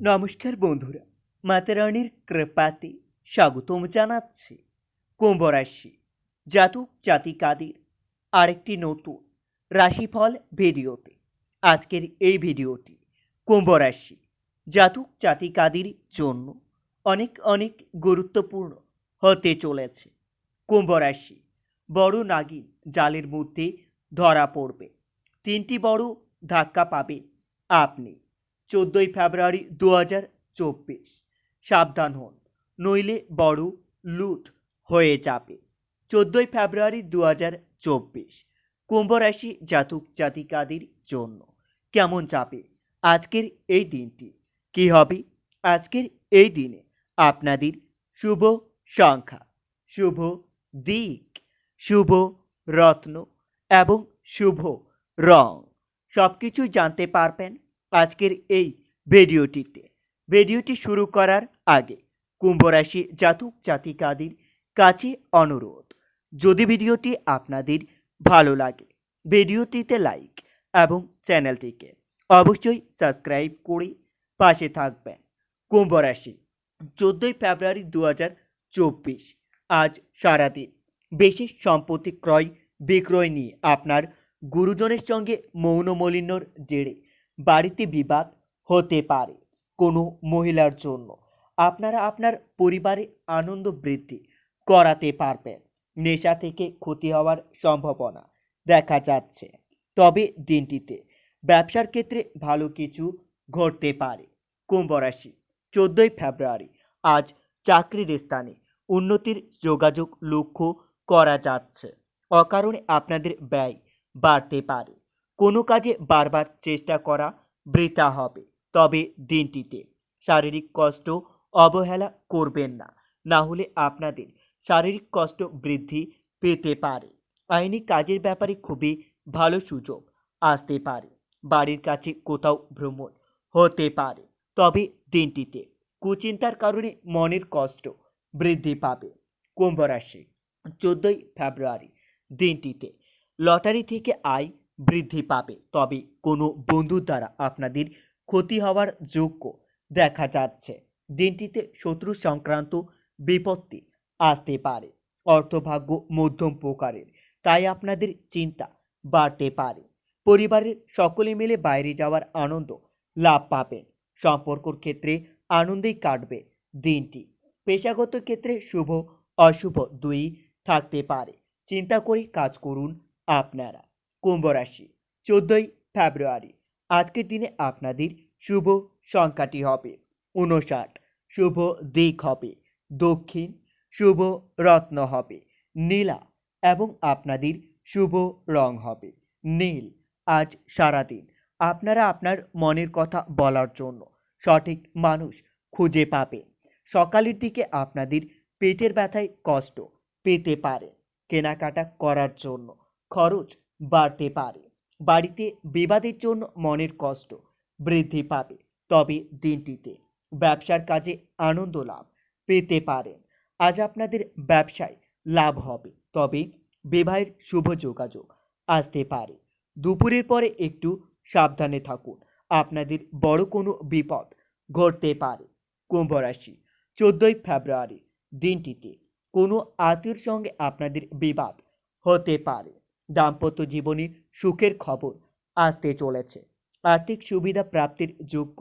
নমস্কার বন্ধুরা মাতারানির কৃপাতে স্বাগতম জানাচ্ছি কুম্ভ রাশি জাতক জাতিকাদের আরেকটি নতুন রাশিফল ভিডিওতে। আজকের এই ভিডিওটি কুম্ভ রাশি জাতক জাতিকাদের জন্য অনেক অনেক গুরুত্বপূর্ণ হতে চলেছে। কুম্ভ রাশি বড় নাগিন জালের মধ্যে ধরা পড়বে। তিনটি বড় ধাক্কা পাবেন আপনি। চোদ্দোই ফেব্রুয়ারি দু হাজার চব্বিশ। সাবধান হন, নইলে বড় লুট হয়ে যাবে। চোদ্দোই ফেব্রুয়ারি দু হাজার চব্বিশ, কুম্ভ রাশি জাতক জাতিকাদের জন্য কেমন যাবে আজকের এই দিনটি? কি হবে? আজকের এই দিনে আপনাদের শুভ সংখ্যা, শুভ দিক, শুভ রত্ন এবং শুভ রং। সব কিছু জানতে পারবেন আজকের এই ভিডিওটিতে। ভিডিওটি শুরু করার আগে কুম্ভ রাশি জাতক জাতিকাদের কাছে অনুরোধ, যদি ভিডিওটি আপনাদের ভালো লাগে, ভিডিওটিতে লাইক এবং চ্যানেলটিকে অবশ্যই সাবস্ক্রাইব করে পাশে থাকবেন। কুম্ভ রাশি চোদ্দোই ফেব্রুয়ারি দু হাজার চব্বিশ, আজ সারাদিন বিশেষ সম্পত্তি ক্রয় বিক্রয় নিয়ে আপনার গুরুজনের সঙ্গে মৌনমলিন্যর জেরে বাড়িতে বিবাদ হতে পারে কোনো মহিলার জন্য। আপনারা আপনার পরিবারে আনন্দ বৃদ্ধি করাতে পারবেন। নেশা থেকে ক্ষতি হওয়ার সম্ভাবনা দেখা যাচ্ছে। তবে দিনটিতে ব্যবসার ক্ষেত্রে ভালো কিছু ঘটতে পারে। কুম্ভ রাশি, চোদ্দোই ফেব্রুয়ারি। আজ চাকরির স্থানে উন্নতির যোগাযোগ লক্ষ্য করা যাচ্ছে। অকারণে আপনাদের ব্যয় বাড়তে পারে। কোনো কাজে বারবার চেষ্টা করা বৃথা হবে। তবে দিনটিতে শারীরিক কষ্ট অবহেলা করবেন না। না হলে আপনাদের শারীরিক কষ্ট বৃদ্ধি পেতে পারে। আইনি কাজের ব্যাপারে খুবই ভালো সুযোগ আসতে পারে। বাড়ির কাছে কোথাও ভ্রমণ হতে পারে। তবে দিনটিতে কুচিন্তার কারণে মনের কষ্ট বৃদ্ধি পাবে। কুম্ভ রাশি, চোদ্দোই ফেব্রুয়ারি, দিনটিতে লটারি থেকে আয় বৃদ্ধি পাবে। তবে কোনো বন্ধুর দ্বারা আপনাদের ক্ষতি হওয়ার যোগ্য দেখা যাচ্ছে। দিনটিতে শত্রু সংক্রান্ত বিপত্তি আসতে পারে। অর্থভাগ্য মধ্যম প্রকারের, তাই আপনাদের চিন্তা বাড়তে পারে। পরিবারের সকলে মিলে বাইরে যাওয়ার আনন্দ লাভ পাবেন। সম্পর্কর ক্ষেত্রে আনন্দেই কাটবে দিনটি। পেশাগত ক্ষেত্রে শুভ, অশুভ দুই থাকতে পারে। চিন্তা করে কাজ করুন আপনারা। কুম্ভ রাশি, চোদ্দোই ফেব্রুয়ারি। আজকের দিনে আপনাদের শুভ সংখ্যাটি হবে উনষাট শুভ দিক হবে দক্ষিণ। শুভ রত্ন হবে নীলা এবং আপনাদের শুভ রং হবে নীল। আজ সারাদিন আপনারা আপনার মনের কথা বলার জন্য সঠিক মানুষ খুঁজে পাবে সকালের দিকে আপনাদের পেটের ব্যথায় কষ্ট পেতে পারে। কেনাকাটা করার জন্য খরচ বাড়তে পারে। বাড়িতে বিবাদের জন্য মনের কষ্ট বৃদ্ধি পাবে। তবে দিনটিতে ব্যবসার কাজে আনন্দ লাভ পেতে পারেন। আজ আপনাদের ব্যবসায় লাভ হবে। তবে বিবাহের শুভ যোগাযোগ আসতে পারে। দুপুরের পরে একটু সাবধানে থাকুন। আপনাদের বড় কোনো বিপদ ঘটতে পারে। কুম্ভ রাশি, চোদ্দোই ফেব্রুয়ারি দিনটিতে কোনো আত্মীয়র সঙ্গে আপনাদের বিবাদ হতে পারে। দাম্পত্য জীবনে সুখের খবর আসতে চলেছে। আর্থিক সুবিধা প্রাপ্তির যোগ্য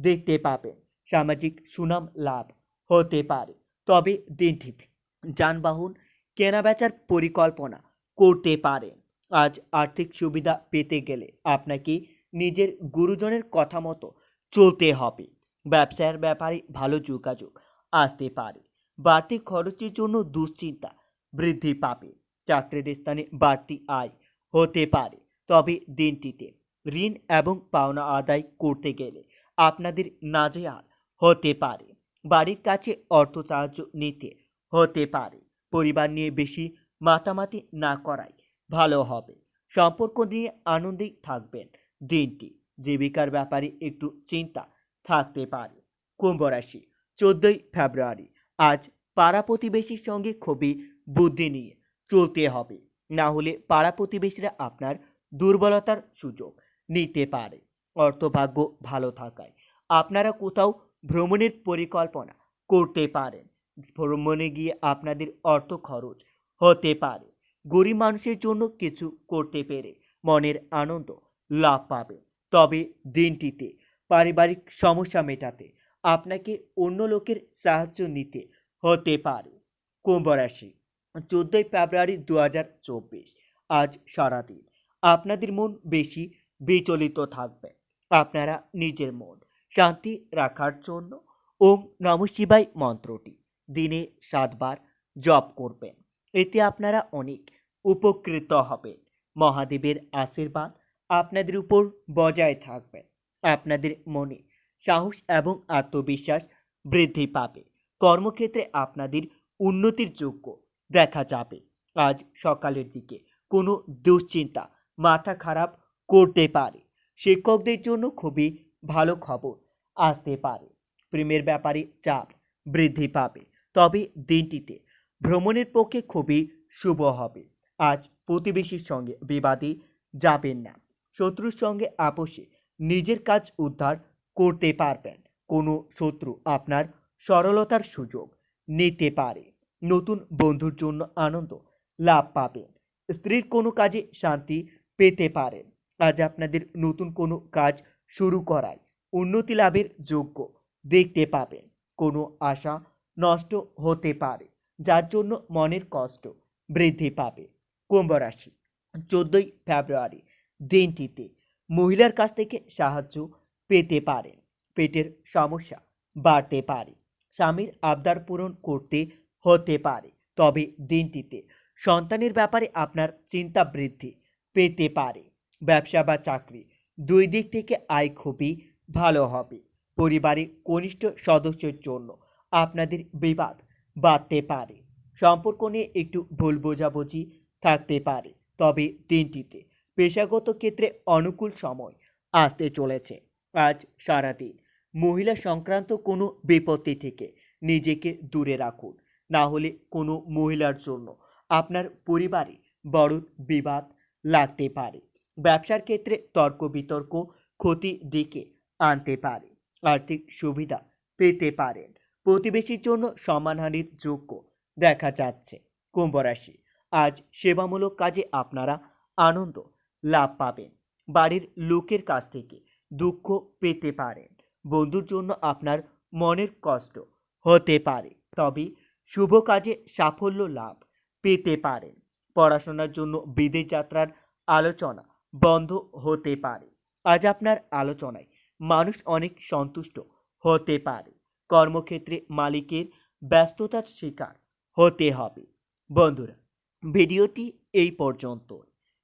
দেখতে পাবেন সামাজিক সুনাম লাভ হতে পারে। তবে দিনটিতে যানবাহন, কেনাবেচার পরিকল্পনা করতে পারেন আজ আর্থিক সুবিধা পেতে গেলে আপনাকে নিজের গুরুজনের কথা মতো চলতে হবে। ব্যবসার ব্যাপারে ভালো যোগাযোগ আসতে পারে। বাড়তি খরচের জন্য দুশ্চিন্তা বৃদ্ধি পাবে। চাকরির স্থানে বাড়তি আয় হতে পারে। তবে দিনটিতে ঋণ এবং পাওনা আদায় করতে গেলে আপনাদের নাজেহাল হতে পারে। বাড়ির কাছে অর্থ সাহায্য নিতে হতে পারে। পরিবার নিয়ে বেশি মাতামাতি না করাই ভালো হবে। সম্পর্ক নিয়ে আনন্দেই থাকবেন। দিনটি জীবিকার ব্যাপারে একটু চিন্তা থাকতে পারে। কুম্ভ রাশি, চোদ্দোই ফেব্রুয়ারি। আজ পাড়া প্রতিবেশীর সঙ্গে খুবই বুদ্ধি নিয়ে চলতে হবে। না হলে পাড়া প্রতিবেশীরা আপনার দুর্বলতার সুযোগ নিতে পারে। অর্থভাগ্য ভালো থাকায় আপনারা কোথাও ভ্রমণের পরিকল্পনা করতে পারেন। ভ্রমণে গিয়ে আপনাদের অর্থ খরচ হতে পারে। গরিব মানুষের জন্য কিছু করতে পেরে মনের আনন্দ লাভ পাবে তবে দিনটিতে পারিবারিক সমস্যা মেটাতে আপনাকে অন্য লোকের সাহায্য নিতে হতে পারে। কুম্ভ রাশি চোদ্দোই ফেব্রুয়ারি দু হাজার চব্বিশ। আজ সারাদিন আপনাদের মন বেশি বিচলিত থাকবে। আপনারা নিজের মন শান্তি রাখার জন্য ওম নম শিবাই মন্ত্রটি দিনে সাতবার জপ করবেন। এতে আপনারা অনেক উপকৃত হবেন। মহাদেবের আশীর্বাদ আপনাদের উপর বজায় থাকবে। আপনাদের মনে সাহস এবং আত্মবিশ্বাস বৃদ্ধি পাবে। কর্মক্ষেত্রে আপনাদের উন্নতির যোগ্য দেখা যাবে। আজ সকালের দিকে কোনো দুশ্চিন্তা মাথা খারাপ করতে পারে। শিক্ষকদের জন্য খুবই ভালো খবর আসতে পারে। প্রেমের ব্যাপারে চাপ বৃদ্ধি পাবে। তবে দিনটিতে ভ্রমণের পক্ষে খুবই শুভ হবে। আজ প্রতিবেশীর সঙ্গে বিবাদে যাবেন না। শত্রুর সঙ্গে আপোষে নিজের কাজ উদ্ধার করতে পারবেন। কোনো শত্রু আপনার সরলতার সুযোগ নিতে পারে। নতুন বন্ধুর জন্য আনন্দ লাভ পাবেন। স্ত্রীর কোনো কাজে শান্তি পেতে পারেন। আজ আপনাদের নতুন কোনো কাজ শুরু করায় উন্নতি লাভের যোগ্য দেখতে পাবেন। কোনো আশা নষ্ট হতে পারে, যার জন্য মনের কষ্ট বৃদ্ধি পাবে। কুম্ভ রাশি, চোদ্দোই ফেব্রুয়ারি দিনটিতে মহিলার কাছ থেকে সাহায্য পেতে পারেন। পেটের সমস্যা বাড়তে পারে। স্বামীর আবদার পূরণ করতে হতে পারে। তবে দিনটিতে সন্তানের ব্যাপারে আপনার চিন্তা বৃদ্ধি পেতে পারে। ব্যবসা বা চাকরি দুই দিক থেকে আয় খুবই ভালো হবে। পরিবারের কনিষ্ঠ সদস্যের জন্য আপনাদের বিবাদ বাড়তে পারে। সম্পর্ক নিয়ে একটু ভুল বোঝাবুঝি থাকতে পারে। তবে দিনটিতে পেশাগত ক্ষেত্রে অনুকূল সময় আসতে চলেছে। আজ সারাদিন মহিলা সংক্রান্ত কোনো বিপত্তি থেকে নিজেকে দূরে রাখুন। না হলে কোনো মহিলার জন্য আপনার পরিবারে বড় বিবাদ লাগতে পারে। ব্যবসার ক্ষেত্রে তর্ক বিতর্ক ক্ষতি দিকে আনতে পারে। আর্থিক সুবিধা পেতে পারেন। প্রতিবেশীর জন্য সম্মানহানির যোগ্য দেখা যাচ্ছে। কুম্ভ রাশি, আজ সেবামূলক কাজে আপনারা আনন্দ লাভ পাবেন। বাড়ির লোকের কাছ থেকে দুঃখ পেতে পারেন। বন্ধুর জন্য আপনার মনের কষ্ট হতে পারে। তবে শুভ কাজে সাফল্য লাভ পেতে পারেন। পড়াশোনার জন্য বিদেশ যাত্রার আলোচনা বন্ধ হতে পারে। আজ আপনার আলোচনায় মানুষ অনেক সন্তুষ্ট হতে পারে। কর্মক্ষেত্রে মালিকের ব্যস্ততার শিকার হতে হবে। বন্ধুরা, ভিডিওটি এই পর্যন্ত।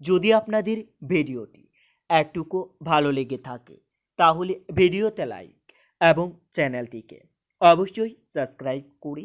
যদি আপনাদের ভিডিওটি একটুকু ভালো লেগে থাকে, তাহলে ভিডিওতে লাইক এবং চ্যানেলটিকে অবশ্যই সাবস্ক্রাইব করে